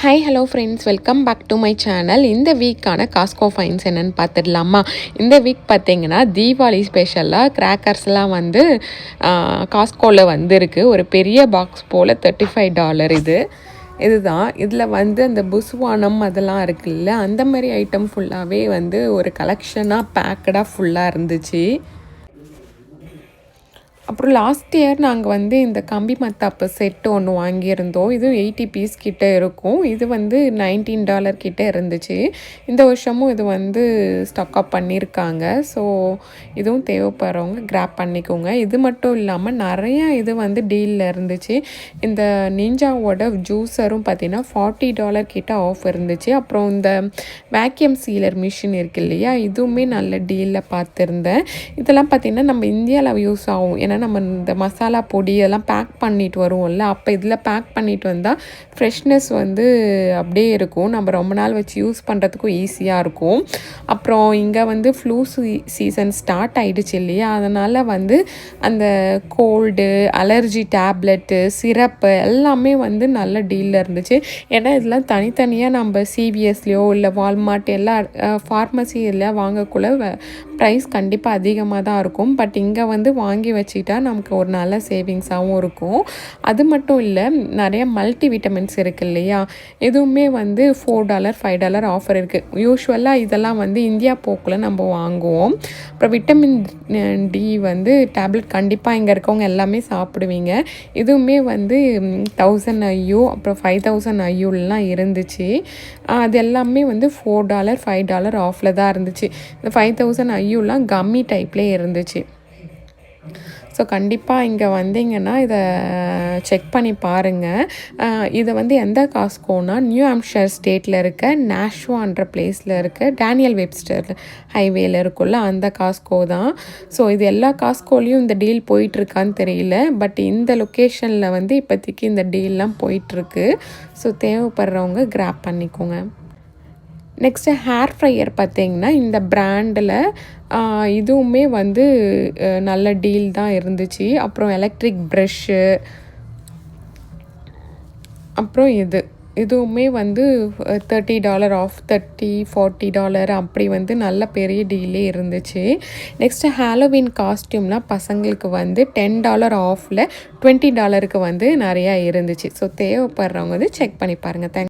Hi hello friends welcome back to my channel இந்த வீக்கான Costco fines என்னென்னு பார்த்துடலாமா? இந்த வீக் பார்த்தீங்கன்னா தீபாவளி ஸ்பெஷலாக கிராக்கர்ஸ்லாம் வந்து காஸ்கோவில் வந்துருக்கு. ஒரு பெரிய பாக்ஸ் போல் தேர்ட்டி ஃபைவ் டாலர் இது. இதுதான். இதில் வந்து அந்த புஸ்வானம் அதெல்லாம் இருக்குல்ல அந்த மாதிரி ஐட்டம் ஃபுல்லாகவே வந்து ஒரு கலெக்ஷனாக பேக்கடாக ஃபுல்லாக இருந்துச்சு. அப்புறம் லாஸ்ட் இயர் நாங்கள் வந்து இந்த கம்பி மத்தாப்பு செட்டு ஒன்று வாங்கியிருந்தோம். இதுவும் எயிட்டி பீஸ் கிட்டே இருக்கும். இது வந்து நைன்டீன் டாலர் கிட்டே இருந்துச்சு. இந்த வருஷமும் இது வந்து ஸ்டாக் அப் பண்ணியிருக்காங்க ஸோ இதுவும் தேவைப்படுறவங்க கிராப் பண்ணிக்கோங்க. இது மட்டும் இல்லாமல் நிறைய இது வந்து டீலில் இருந்துச்சு. இந்த நிஞ்சாவோட ஜூஸரும் பார்த்தீங்கன்னா ஃபார்ட்டி டாலர் கிட்ட ஆஃப் இருந்துச்சு. அப்புறம் இந்த வேக்யூம் சீலர் மிஷின் இருக்கு இல்லையா? இதுவுமே நல்ல டீலில் பார்த்துருந்தேன் இதெல்லாம் பார்த்திங்கன்னா நம்ம இந்தியாவில் யூஸ் ஆகும். ஏன்னா நம்ம இந்த மசாலா பொடியெல்லாம் பேக் பண்ணிட்டு வருவோம்ல அப்போ இதில் பேக் பண்ணிட்டு வந்தால் ஃப்ரெஷ்னஸ் வந்து அப்படியே இருக்கும். நம்ம ரொம்ப நாள் வச்சு யூஸ் பண்ணுறதுக்கும் ஈஸியாக இருக்கும். அப்புறம் இங்கே வந்து ஃப்ளூ சீசன் ஸ்டார்ட் ஆகிடுச்சு இல்லையா? அதனால் வந்து அந்த கோல்டு அலர்ஜி டேப்லெட்டு சிரப்பு எல்லாமே வந்து நல்ல டீலில் இருந்துச்சு. ஏன்னா இதெல்லாம் தனித்தனியாக நம்ம சிபிஎஸ்லேயோ இல்லை வால்மார்ட் எல்லா ஃபார்மசி எல்லாம் வாங்கக்குள்ள ப்ரைஸ் கண்டிப்பாக அதிகமாக தான் இருக்கும். பட் இங்கே வந்து வாங்கி வச்சுக்கிட்டா நமக்கு ஒரு நல்ல சேவிங்ஸாகவும் இருக்கும். அது மட்டும் இல்லை நிறைய மல்டி விட்டமின்ஸ் இருக்குது இல்லையா? எதுவுமே வந்து four dollar five dollar offer இருக்குது யூஸ்வலாக இதெல்லாம் வந்து இந்தியா போக்கில் நம்ம வாங்குவோம். அப்புறம் விட்டமின் டி வந்து டேப்லெட் கண்டிப்பாக இங்கே இருக்கவங்க எல்லாமே சாப்பிடுவீங்க. இதுவுமே வந்து தௌசண்ட் ஐயோ அப்புறம் ஃபைவ் தௌசண்ட் ஐயோலாம் இருந்துச்சு. அது எல்லாமே வந்து ஃபோர் டாலர் ஃபைவ் டாலர் ஆஃபில் தான் இருந்துச்சு. இந்த ஃபைவ் தௌசண்ட் ஐயோலாம் கம்மி டைப்லேயே இருந்துச்சு. ஸோ கண்டிப்பாக இங்கே வந்தீங்கன்னா இதை செக் பண்ணி பாருங்கள் இதை வந்து எந்த காஸ்கோனா நியூ ஆம்ஷர் ஸ்டேட்டில் இருக்க நேஷ்வான்ற பிளேஸில் இருக்க டேனியல் வெப்ஸ்டர் ஹைவேல இருக்குல்ல அந்த காஸ்கோ தான். ஸோ இது எல்லா காஸ்கோலையும் இந்த டீல் போயிட்டுருக்கான்னு தெரியல. பட் இந்த லொக்கேஷனில் வந்து இப்போதைக்கு இந்த டீல்லாம் போயிட்டுருக்கு. ஸோ தேவைப்படுறவங்க கிராப் பண்ணிக்கோங்க. நெக்ஸ்ட்டு ஹேர் ஃப்ரையர் பார்த்திங்கன்னா இந்த ப்ராண்டில் இதுவுமே வந்து நல்ல டீல் தான் இருந்துச்சு. அப்புறம் எலக்ட்ரிக் ப்ரெஷ்ஷு அப்புறம் இது. இதுவுமே வந்து thirty dollar off thirty forty dollar அப்படி வந்து நல்ல பெரிய டீலே இருந்துச்சு. நெக்ஸ்ட்டு ஹாலோவின் காஸ்ட்யூம்னால் பசங்களுக்கு வந்து டென் டாலர் ஆஃபில் டுவெண்ட்டி டாலருக்கு வந்து நிறையா இருந்துச்சு. ஸோ தேவைப்படுறவங்க வந்து செக் பண்ணி பாருங்கள் தேங்க்